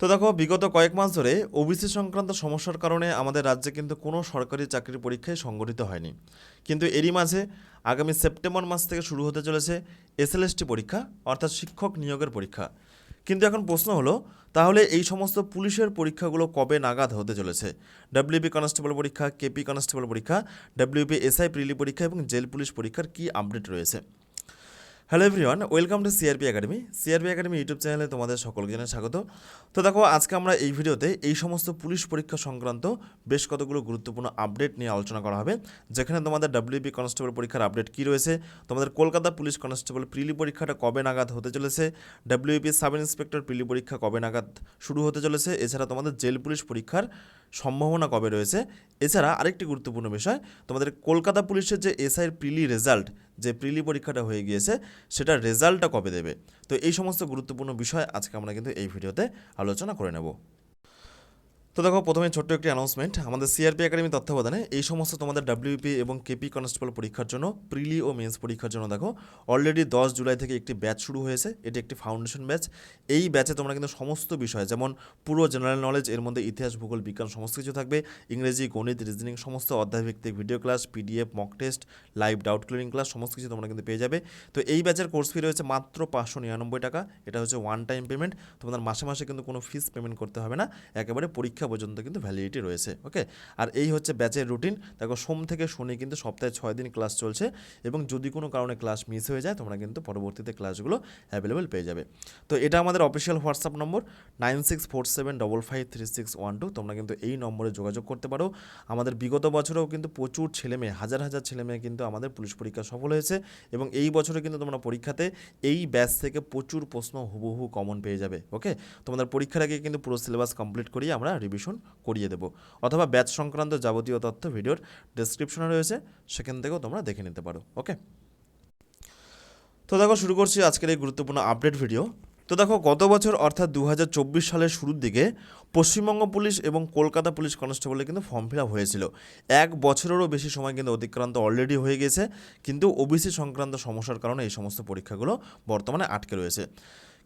তো দেখো, বিগত কয়েক মাস ধরে ওবিসি সংক্রান্ত সমস্যার কারণে আমাদের রাজ্যে কিন্তু কোনো সরকারি চাকরির পরীক্ষাই সংগঠিত হয়নি। কিন্তু এরই মাঝে আগামী সেপ্টেম্বর মাস থেকে শুরু হতে চলেছে এসএলএসটি পরীক্ষা, অর্থাৎ শিক্ষক নিয়োগের পরীক্ষা। কিন্তু এখন প্রশ্ন হলো, তাহলে এই সমস্ত পুলিশের পরীক্ষাগুলো কবে নাগাদ হতে চলেছে? ডাব্লিউপি কনস্টেবল পরীক্ষা কেপি কনস্টেবল পরীক্ষা ডাব্লিউপি এসআই প্রিলি পরীক্ষা এবং জেল পুলিশ পরীক্ষার কী আপডেট রয়েছে? Hello everyone welcome to CRP academy CRP academy YouTube চ্যানেলে তোমাদের সকলকে জানাই স্বাগত। তো দেখো, আজকে আমরা এই ভিডিওতে এই সমস্ত পুলিশ পরীক্ষা সংক্রান্ত বেশ কতগুলো গুরুত্বপূর্ণ আপডেট নিয়ে আলোচনা করা হবে। যেখানে তোমাদের ডাব্লিউপি কনস্টেবল পরীক্ষার আপডেট কী রয়েছে, তোমাদের কলকাতা পুলিশ কনস্টেবল প্রিলি পরীক্ষাটা কবে নাগাদ হতে চলেছে ডাব্লিউপি সাব ইন্সপেক্টর প্রিলি পরীক্ষা কবে নাগাদ শুরু হতে চলেছে, এছাড়া তোমাদের জেল পুলিশ পরীক্ষার সম্ভাবনা কবে রয়েছে? এছাড়া আরেকটি গুরুত্বপূর্ণ বিষয়, তোমাদের কলকাতা পুলিশের যে এসআইয়ের প্রিলি রেজাল্ট, যে প্রিলি পরীক্ষাটা হয়ে গিয়েছে সেটা রেজাল্টটা কবে দেবে? তো এই সমস্ত গুরুত্বপূর্ণ বিষয় আজকে আমরা কিন্তু এই ভিডিওতে আলোচনা করে নেব। তো দেখো, প্রথমে ছোট্ট একটি অ্যানাউন্সমেন্ট আমাদের সিআরপি একাডেমি তত্ত্বাবধানে এই সমস্ত তোমাদের ডাব্লিউপি এবং কেপি কনস্টেবল পরীক্ষার জন্য প্রিলি ও মেন্স পরীক্ষার জন্য দেখো অলরেডি দশ জুলাই থেকে একটি ব্যাচ শুরু হয়েছে। এটি একটি ফাউন্ডেশন ব্যাচ এই ব্যাচে তোমরা কিন্তু সমস্ত বিষয়, যেমন পুরো জেনারেল নলেজ এর মধ্যে ইতিহাস, ভূগোল, বিজ্ঞান সমস্ত কিছু থাকবে। ইংরেজি, গণিত রিজনিং সমস্ত অধ্যায়ভিত্তিক video class PDF mock test live doubt clearing class সমস্ত কিছু তোমরা কিন্তু পেয়ে যাবে। তো এই ব্যাচের কোর্স ফি রয়েছে মাত্র পাঁচশো নিরানব্বই টাকা। এটা হচ্ছে ওয়ান টাইম পেমেন্ট তোমাদের মাসে মাসে কিন্তু কোনো ফিস পেমেন্ট করতে হবে না। একেবারে পরীক্ষা পর্যন্ত কিন্তু ভ্যালিডিটি রয়েছে ওকে আর এই হচ্ছে ব্যাচের রুটিন দেখো, সোম থেকে শনি কিন্তু সপ্তাহে ছয় দিন ক্লাস চলছে এবং যদি কোনো কারণে ক্লাস মিস হয়ে যায়, তোমরা কিন্তু পরবর্তীতে ক্লাসগুলো অ্যাভেলেবেল পেয়ে যাবে। তো এটা আমাদের official WhatsApp number nine six four seven double five three six one two তোমরা কিন্তু এই নম্বরে যোগাযোগ করতে পারো। আমাদের বিগত বছরেও কিন্তু প্রচুর ছেলেমেয়ে হাজার হাজার ছেলেমেয়ে কিন্তু আমাদের পুলিশ পরীক্ষা সফল হয়েছে এবং এই বছরে কিন্তু তোমরা পরীক্ষাতে এই ব্যাচ থেকে প্রচুর প্রশ্ন হুবহু কমন পেয়ে যাবে ওকে তোমাদের পরীক্ষার আগে কিন্তু পুরো সিলেবাস কমপ্লিট করিয়ে আমরা রিভিশন করিয়ে দেবো। অথবা ব্যাচ সংক্রান্ত যাবতীয় তথ্য ভিডিওর ডেসক্রিপশনে রয়েছে, সেখান থেকেও তোমরা দেখে নিতে পারো ওকে তো দেখো, শুরু করছি আজকের এই গুরুত্বপূর্ণ আপডেট ভিডিও তো দেখো, গত বছর অর্থাৎ দু হাজার চব্বিশ সালের শুরুর দিকে পশ্চিমবঙ্গ পুলিশ এবং কলকাতা পুলিশ কনস্টেবলে কিন্তু ফর্ম ফিল আপ হয়েছিল। এক বছরেরও বেশি সময় কিন্তু অতিক্রান্ত অলরেডি হয়ে গেছে, কিন্তু ওবিসি সংক্রান্ত সমস্যার কারণে এই সমস্ত পরীক্ষাগুলো বর্তমানে আটকে রয়েছে।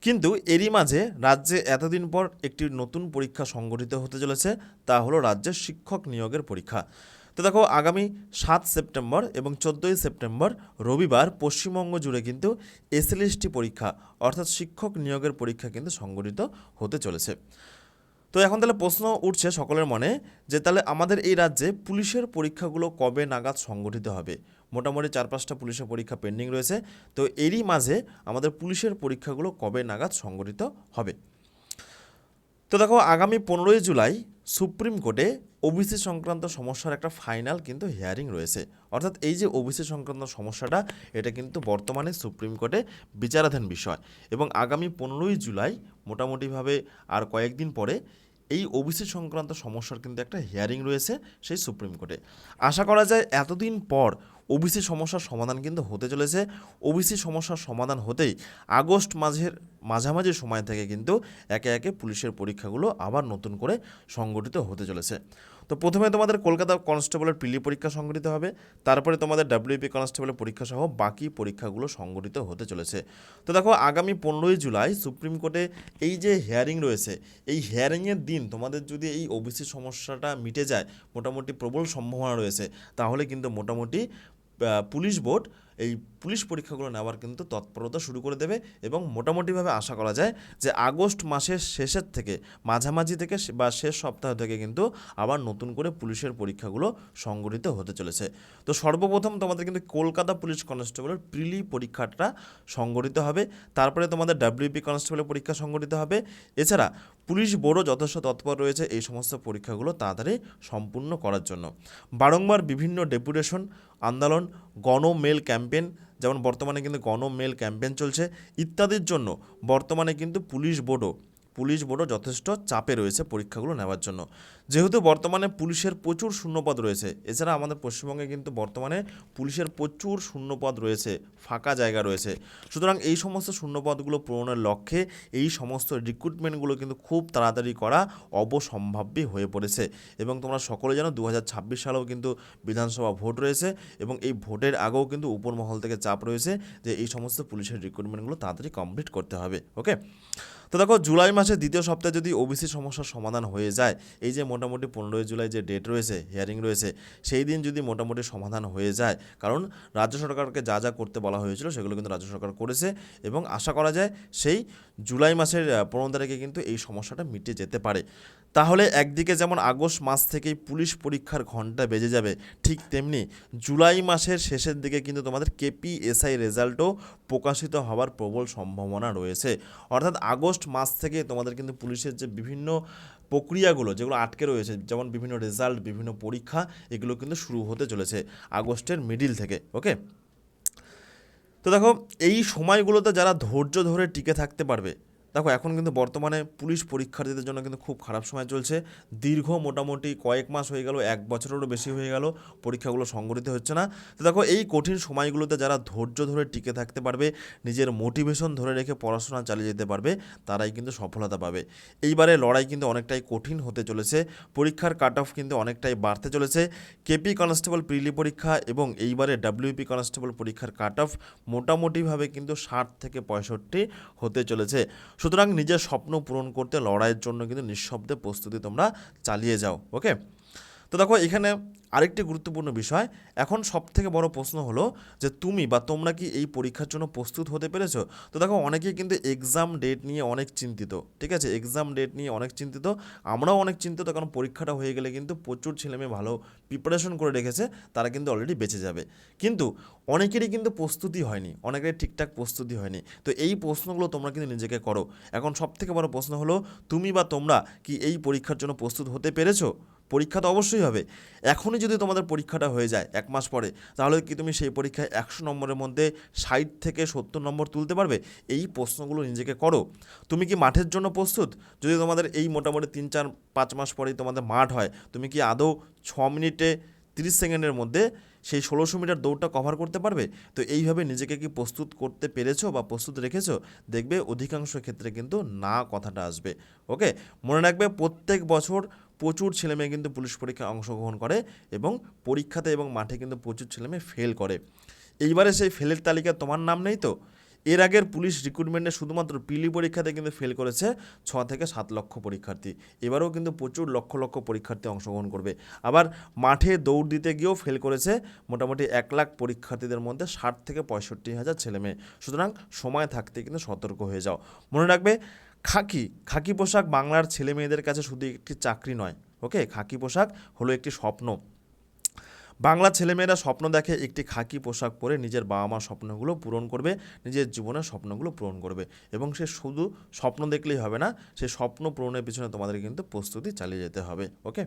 কিন্তু এরই মাঝে রাজ্যে এতদিন পর একটি নতুন পরীক্ষা সংগঠিত হতে চলেছে, তা হলো রাজ্যের শিক্ষক নিয়োগের পরীক্ষা। তো দেখো, আগামী সাত সেপ্টেম্বর এবং চোদ্দোই সেপ্টেম্বর রবিবার পশ্চিমবঙ্গ জুড়ে কিন্তু এসএলএসটি পরীক্ষা, অর্থাৎ শিক্ষক নিয়োগের পরীক্ষা কিন্তু সংগঠিত হতে চলেছে। তো এখন তাহলে প্রশ্ন উঠছে সকলের মনে যে তাহলে আমাদের এই রাজ্যে পুলিশের পরীক্ষাগুলো কবে নাগাদ সংগঠিত হবে? মোটামুটি চার পাঁচটা পুলিশের পরীক্ষা পেন্ডিং রয়েছে। তো এরই মাঝে আমাদের পুলিশের পরীক্ষাগুলো কবে নাগাদ সংগঠিত হবে? তো দেখো, আগামী পনেরোই জুলাই সুপ্রিম কোর্টে ওবিসি সংক্রান্ত সমস্যার একটা ফাইনাল কিন্তু হিয়ারিং রয়েছে। অর্থাৎ এই যে ওবিসি সংক্রান্ত সমস্যাটা, এটা কিন্তু বর্তমানে সুপ্রিম কোর্টে বিচারাধীন বিষয় এবং আগামী পনেরোই জুলাই মোটামুটিভাবে আর কয়েকদিন পরে এই ওবিসি সংক্রান্ত সমস্যার কিন্তু একটা হিয়ারিং রয়েছে সেই সুপ্রিম কোর্টে। আশা করা যায় এতদিন পর ওবিসি সমস্যার সমাধান কিন্তু হতে চলেছে। ওবিসি সমস্যার সমাধান হতেই আগস্ট মাঝের মাঝামাঝি সময় থেকে কিন্তু একে একে পুলিশের পরীক্ষাগুলো আবার নতুন করে সংগঠিত হতে চলেছে। তো প্রথমে তোমাদের কলকাতা কনস্টেবলের পিলি পরীক্ষা সংগঠিত হবে, তারপরে তোমাদের ডাব্লিউপি কনস্টেবলের পরীক্ষা সহ বাকি পরীক্ষাগুলো সংগঠিত হতে চলেছে। তো দেখো, আগামী পনেরোই জুলাই সুপ্রিম কোর্টে এই যে হিয়ারিং রয়েছে, এই হিয়ারিংয়ের দিন তোমাদের যদি এই ওবিসি সমস্যাটা মিটে যায়, মোটামুটি প্রবল সম্ভাবনা রয়েছে, তাহলে কিন্তু মোটামুটি পুলিশ বোর্ড এই পুলিশ পরীক্ষাগুলো নেওয়ার কিন্তু তৎপরতা শুরু করে দেবে এবং মোটামুটিভাবে আশা করা যায় যে আগস্ট মাসের শেষের থেকে, মাঝামাঝি থেকে বা শেষ সপ্তাহ থেকে কিন্তু আবার নতুন করে পুলিশের পরীক্ষাগুলো সংগঠিত হতে চলেছে। তো সর্বপ্রথম তোমাদের কিন্তু কলকাতা পুলিশ কনস্টেবলের প্রিলি পরীক্ষাটা সংগঠিত হবে। তারপরে তোমাদের ডাব্লিউপি কনস্টেবলের পরীক্ষা সংগঠিত হবে। এছাড়া পুলিশ বোর্ডও যথেষ্ট তৎপর রয়েছে এই সমস্ত পরীক্ষাগুলো তাড়াতাড়ি সম্পূর্ণ করার জন্য। বারংবার বিভিন্ন ডেপুটেশন, আন্দোলন, গণমেল ক্যাম্পেইন যেমন বর্তমানে কিন্তু গণমেল ক্যাম্পেইন চলছে ইত্যাদির জন্য বর্তমানে কিন্তু পুলিশ বোর্ডও পুলিশ বোর্ডও যথেষ্ট চাপে রয়েছে পরীক্ষাগুলো নেওয়ার জন্য। যেহেতু বর্তমানে পুলিশের প্রচুর শূন্যপদ রয়েছে, এছাড়া আমাদের পশ্চিমবঙ্গে কিন্তু বর্তমানে পুলিশের প্রচুর শূন্যপদ রয়েছে, ফাঁকা জায়গা রয়েছে। সুতরাং এই সমস্ত শূন্যপদগুলো পূরণের লক্ষ্যে এই সমস্ত রিক্রুটমেন্টগুলো কিন্তু খুব তাড়াতাড়ি করা অবসম্ভাব্য হয়ে পড়েছে। এবং তোমরা সকলে জানো দু হাজার ছাব্বিশ সালেও কিন্তু বিধানসভা ভোট রয়েছে এবং এই ভোটের আগেও কিন্তু উপর মহল থেকে চাপ রয়েছে যে এই সমস্ত পুলিশের রিক্রুটমেন্টগুলো তাড়াতাড়ি কমপ্লিট করতে হবে ওকে তো দেখো, জুলাই মাসের দ্বিতীয় সপ্তাহে যদি ওবিসি সমস্যার সমাধান হয়ে যায়, এই যে মোটামুটি পনেরোই জুলাই যে ডেট রয়েছে হিয়ারিং রয়েছে, সেই দিন যদি মোটামুটি সমাধান হয়ে যায়, কারণ রাজ্য সরকারকে যা যা করতে বলা হয়েছিল, সেগুলো কিন্তু রাজ্য সরকার করেছে এবং আশা করা যায় সেই জুলাই মাসের পনেরো তারিখে কিন্তু এই সমস্যাটা মিটে যেতে পারে। তাহলে একদিকে যেমন আগস্ট মাস থেকেই পুলিশ পরীক্ষার ঘণ্টা বেজে যাবে, ঠিক তেমনি জুলাই মাসের শেষের দিকে কিন্তু তোমাদের কেপিএসআই রেজাল্টও প্রকাশিত হওয়ার প্রবল সম্ভাবনা রয়েছে। অর্থাৎ আগস্ট মাস থেকে তোমাদের কিন্তু পুলিশের যে বিভিন্ন প্রক্রিয়াগুলো যেগুলো আটকে রয়েছে, যেমন বিভিন্ন রেজাল্ট, বিভিন্ন পরীক্ষা, এগুলো কিন্তু শুরু হতে চলেছে আগস্টের মিডিল থেকে, ওকে? তো দেখো, এই সময়গুলোতে যারা ধৈর্য ধরে টিকে থাকতে পারবে দেখো, এখন কিন্তু বর্তমানে পুলিশ পরীক্ষার্থীদের জন্য কিন্তু খুব খারাপ সময় চলছে। দীর্ঘ মোটামুটি কয়েক মাস হয়ে গেল, এক বছরেরও বেশি হয়ে গেল পরীক্ষাগুলো সংগঠিত হচ্ছে না। তো দেখো, এই কঠিন সময়গুলোতে যারা ধৈর্য ধরে টিকে থাকতে পারবে, নিজের মোটিভেশন ধরে রেখে পড়াশোনা চালিয়ে যেতে পারবে, তারাই কিন্তু সফলতা পাবে। এইবারে লড়াই কিন্তু অনেকটাই কঠিন হতে চলেছে, পরীক্ষার কাট অফ কিন্তু অনেকটাই বাড়তে চলেছে। কেপি কনস্টেবল প্রিলি পরীক্ষা এবং এইবারে ডাব্লিউপি কনস্টেবল পরীক্ষার কাট অফ মোটামুটিভাবে কিন্তু ষাট থেকে পঁয়ষট্টি হতে চলেছে। সুতরাং নিজের স্বপ্ন পূরণ করতে লড়াইয়ের জন্য কিন্তু নিঃশব্দে প্রস্তুতি তোমরা চালিয়ে যাও ওকে তো দেখো, এখানে আরেকটি গুরুত্বপূর্ণ বিষয়। এখন সব থেকে বড় প্রশ্ন হলো যে, তুমি বা তোমরা কি এই পরীক্ষার জন্য প্রস্তুত হতে পেরেছ? তো দেখো, অনেকেই কিন্তু এক্সাম ডেট নিয়ে অনেক চিন্তিত, ঠিক আছে? এক্সাম ডেট নিয়ে অনেক চিন্তিত। আমরাও অনেক চিন্তিত, কারণ পরীক্ষাটা হয়ে গেলে কিন্তু প্রচুর ছেলেমেয়ে ভালো প্রিপারেশন করে রেখেছে, তারা কিন্তু অলরেডি বেঁচে যাবে। কিন্তু অনেকেরই কিন্তু প্রস্তুতি হয়নি, অনেকেরই ঠিকঠাক প্রস্তুতি হয়নি। তো এই প্রশ্নগুলো তোমরা কিন্তু নিজেকে করো। এখন সব থেকে বড় প্রশ্ন হলো, তুমি বা তোমরা কি এই পরীক্ষার জন্য প্রস্তুত হতে পেরেছ? পরীক্ষা তো অবশ্যই হবে। এখনই যদি তোমাদের পরীক্ষাটা হয়ে যায় এক মাস পরে, তাহলে কি তুমি সেই পরীক্ষায় একশো নম্বরের মধ্যে ষাট থেকে সত্তর নম্বর তুলতে পারবে? এই প্রশ্নগুলো নিজেকে করো। তুমি কি মাঠের জন্য প্রস্তুত? যদি তোমাদের এই মোটামুটি তিন, চার, পাঁচ মাস পরেই তোমাদের মাঠ হয়, তুমি কি আদৌ ছ মিনিটে তিরিশ সেকেন্ডের মধ্যে সেই ষোলোশো মিটার দৌড়টা কভার করতে পারবে? তো এইভাবে নিজেকে কি প্রস্তুত করতে পেরেছ বা প্রস্তুত রেখেছো? দেখবে অধিকাংশ ক্ষেত্রে কিন্তু না কথাটা আসবে। ওকে? মনে রাখবে প্রত্যেক বছর প্রচুর ছেলেমেয়ে কিন্তু পুলিশ পরীক্ষায় অংশগ্রহণ করে এবং পরীক্ষাতে এবং মাঠে কিন্তু প্রচুর ছেলেমেয়ে ফেল করে। এইবারে সেই ফেলের তালিকায় তোমার নাম নেই তো? এর আগের পুলিশ রিক্রুটমেন্টে শুধুমাত্র পিলি পরীক্ষাতে কিন্তু ফেল করেছে ছ থেকে সাত লক্ষ পরীক্ষার্থী। এবারেও কিন্তু প্রচুর লক্ষ লক্ষ পরীক্ষার্থী অংশগ্রহণ করবে। আবার মাঠে দৌড় দিতে গিয়েও ফেল করেছে মোটামুটি এক লাখ পরীক্ষার্থীদের মধ্যে ষাট থেকে পঁয়ষট্টি হাজার ছেলেমেয়ে। সুতরাং সময় থাকতে কিন্তু সতর্ক হয়ে যাও। মনে রাখবে খাকি খাকি পোশাক বাংলার ছেলে মেয়েদের কাছে শুধু একটি চাকরি নয়, ওকে? খাকি পোশাক হলো একটি স্বপ্ন। বাংলা ছেলেমেয়েরা স্বপ্ন দেখে একটি খাকি পোশাক পরে নিজের বাবা মার স্বপ্নগুলো পূরণ করবে, নিজের জীবনের স্বপ্নগুলো পূরণ করবে এবং সে শুধু স্বপ্ন দেখলেই হবে না, সে স্বপ্ন পূরণের পিছনে তোমাদের কিন্তু প্রস্তুতি চালিয়ে যেতে হবে, ওকে?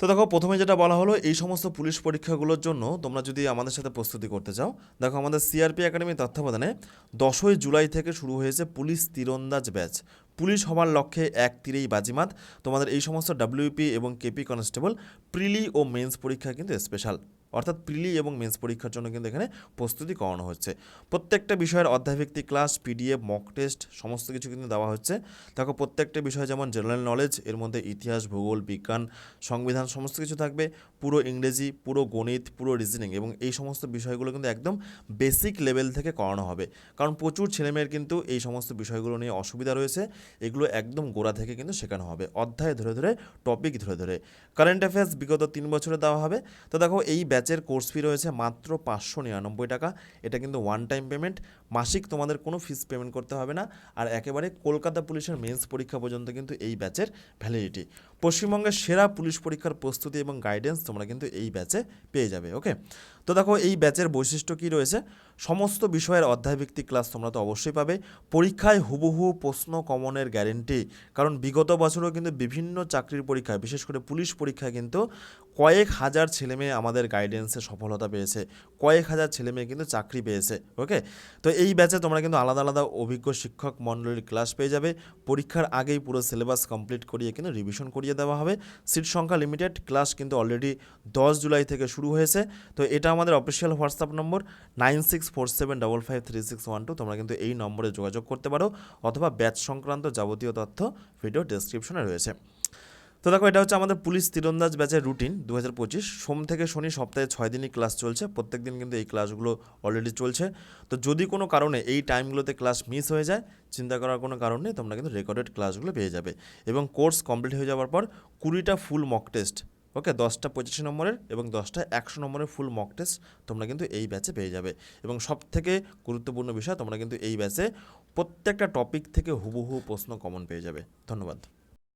তো দেখো, প্রথমে যেটা বলা হলো, এই সমস্ত পুলিশ পরীক্ষাগুলোর জন্য তোমরা যদি আমাদের সাথে প্রস্তুতি করতে চাও, দেখো আমাদের সিআরপি একাডেমির তত্ত্বাবধানে দশই জুলাই থেকে শুরু হয়েছে পুলিশ তীরন্দাজ ব্যাচ। পুলিশ হওয়ার লক্ষ্যে এক তীরেই বাজিমাত। তোমাদের এই সমস্ত ডাব্লিউপি এবং কেপি কনস্টেবল প্রিলি ও মেন্স পরীক্ষা কিন্তু স্পেশাল অর্থাৎ প্রিলি এবং মেন্স পরীক্ষার জন্য কিন্তু এখানে প্রস্তুতি করানো হচ্ছে। প্রত্যেকটা বিষয়ের অধ্যায়ভিত্তিক ক্লাস, পিডিএফ, মক টেস্ট সমস্ত কিছু কিন্তু দেওয়া হচ্ছে। দেখো, প্রত্যেকটা বিষয় যেমন জেনারেল নলেজ এর মধ্যে ইতিহাস, ভূগোল, বিজ্ঞান, সংবিধান সমস্ত কিছু থাকবে। পুরো ইংরেজি, পুরো গণিত, পুরো রিজনিং এবং এই সমস্ত বিষয়গুলো কিন্তু একদম বেসিক লেভেল থেকে করানো হবে। কারণ প্রচুর ছেলেমেয়ের কিন্তু এই সমস্ত বিষয়গুলো নিয়ে অসুবিধা রয়েছে। এগুলো একদম গোড়া থেকে কিন্তু শেখানো হবে। অধ্যায় ধরে ধরে টপিক ধরে ধরে। কারেন্ট অ্যাফেয়ার্স বিগত তিন বছরে দেওয়া হবে। তো দেখো, এই ব্যাচের কোর্স ফি রয়েছে মাত্র পাঁচশো নিরানব্বই টাকা। এটা কিন্তু ওয়ান টাইম পেমেন্ট মাসিক তোমাদের কোনো ফিস পেমেন্ট করতে হবে না। আর একেবারে কলকাতা পুলিশের মেন্স পরীক্ষা পর্যন্ত কিন্তু এই ব্যাচের ভ্যালিডিটি পশ্চিমবঙ্গের সেরা পুলিশ পরীক্ষার প্রস্তুতি এবং গাইডেন্স তোমরা কিন্তু এই ব্যাচে পেয়ে যাবে ওকে তো দেখো, এই ব্যাচের বৈশিষ্ট্য কী রয়েছে? সমস্ত বিষয়ের অধ্যায়ভিত্তিক ক্লাস তোমরা তো অবশ্যই পাবে। পরীক্ষায় হুবহু প্রশ্ন কমনের গ্যারেন্টি কারণ বিগত বছরও কিন্তু বিভিন্ন চাকরির পরীক্ষায়, বিশেষ করে পুলিশ পরীক্ষায় কিন্তু কয়েক হাজার ছেলেমেয়ে আমাদের গাইডেন্সে সফলতা পেয়েছে। কয়েক হাজার ছেলেমেয়ে কিন্তু চাকরি পেয়েছে ওকে তো এই ব্যাচে তোমরা কিন্তু আলাদা আলাদা অভিজ্ঞ শিক্ষক মণ্ডলীর ক্লাস পেয়ে যাবে। পরীক্ষার আগেই পুরো সিলেবাস কমপ্লিট করিয়ে কিন্তু রিভিশন করিয়ে দেওয়া হবে। সিট সংখ্যা লিমিটেড ক্লাস কিন্তু অলরেডি দশ জুলাই থেকে শুরু হয়েছে। তো এটা আমাদের official WhatsApp number nine six four seven double five three six one two তোমরা কিন্তু এই নম্বরে যোগাযোগ করতে পারো, অথবা ব্যাচ সংক্রান্ত যাবতীয় তথ্য ভিডিও ডেসক্রিপশনে রয়েছে। তো দেখো, এটা হচ্ছে আমাদের পুলিশ তীরন্দাজ ব্যাচের রুটিন দু হাজার পঁচিশ। সোম থেকে শনি সপ্তাহে ছয় দিনই ক্লাস চলছে। প্রত্যেক দিন কিন্তু এই ক্লাসগুলো অলরেডি চলছে। তো যদি কোনো কারণে এই টাইমগুলোতে ক্লাস মিস হয়ে যায়, চিন্তা করার কোনো কারণ নেই, তোমরা কিন্তু রেকর্ডেড ক্লাসগুলো পেয়ে যাবে। এবং কোর্স কমপ্লিট হয়ে যাওয়ার পর কুড়িটা ফুল মক টেস্ট ওকে দশটা পঁচিশ নম্বরের এবং দশটা একশো নম্বরের ফুল মক টেস্ট তোমরা কিন্তু এই ব্যাচে পেয়ে যাবে। এবং সব থেকে গুরুত্বপূর্ণ বিষয়, তোমরা কিন্তু এই ব্যাচে প্রত্যেকটা টপিক থেকে হুবহু প্রশ্ন কমন পেয়ে যাবে। ধন্যবাদ।